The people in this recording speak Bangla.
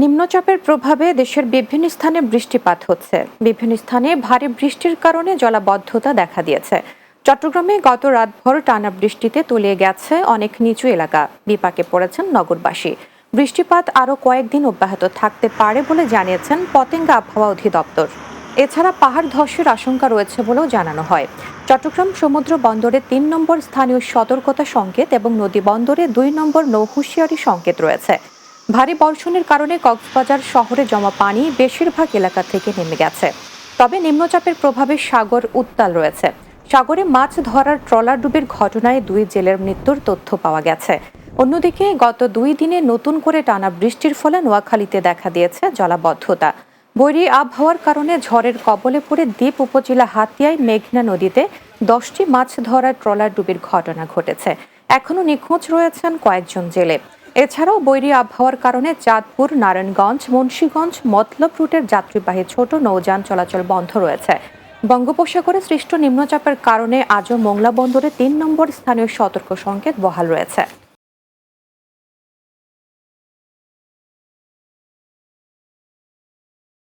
নিম্নচাপের প্রভাবে দেশের বিভিন্ন স্থানে বৃষ্টিপাত হচ্ছে। বিভিন্ন স্থানে ভারী বৃষ্টির কারণে জলাবদ্ধতা দেখা দিয়েছে। চট্টগ্রামে গত রাতভর টানা বৃষ্টিতে তলিয়ে গেছে অনেক নিচু এলাকা। বিপাকে পড়েছেন নগরবাসী। বৃষ্টিপাত আরও কয়েকদিন অব্যাহত থাকতে পারে বলে জানিয়েছেন পতেঙ্গা আবহাওয়া অধিদপ্তর। এছাড়া পাহাড় ধসের আশঙ্কা রয়েছে বলেও জানানো হয়। চট্টগ্রাম সমুদ্র বন্দরে তিন নম্বর স্থানীয় সতর্কতা সংকেত এবং নদী বন্দরে দুই নম্বর নৌহুঁশিয়ারি সংকেত রয়েছে। ভারী বর্ষণের কারণে কক্সবাজার শহরে জমা পানি বেশিরভাগ এলাকা থেকে নেমে গেছে। তবে নিম্নচাপের প্রভাবে সাগর উত্তাল রয়েছে। সাগরে মাছ ধরার ট্রলার ডুবির ঘটনায় দুই জেলের মৃত্যুর তথ্য পাওয়া গেছে। অন্যদিকে গত দুই দিনে নতুন করে টানা বৃষ্টির ফলে নোয়াখালীতে দেখা দিয়েছে জলাবদ্ধতা। বৈরী আবহাওয়ার কারণে ঝড়ের কবলে পড়ে দ্বীপ উপজেলা হাতিয়ায় মেঘনা নদীতে দশটি মাছ ধরার ট্রলার ডুবির ঘটনা ঘটেছে। এখনও নিখোঁজ রয়েছেন কয়েকজন জেলে। এছাড়াও বৈরী আবহাওয়ার কারণে চাঁদপুর, নারায়ণগঞ্জ, মুন্সীগঞ্জ, মতলব রুটের যাত্রীবাহী ছোট নৌযান চলাচল বন্ধ রয়েছে। বঙ্গোপসাগরে সৃষ্ট নিম্নচাপের কারণে আজও মোংলা বন্দরে তিন নম্বর স্থানীয় সতর্ক সংকেত বহাল রয়েছে।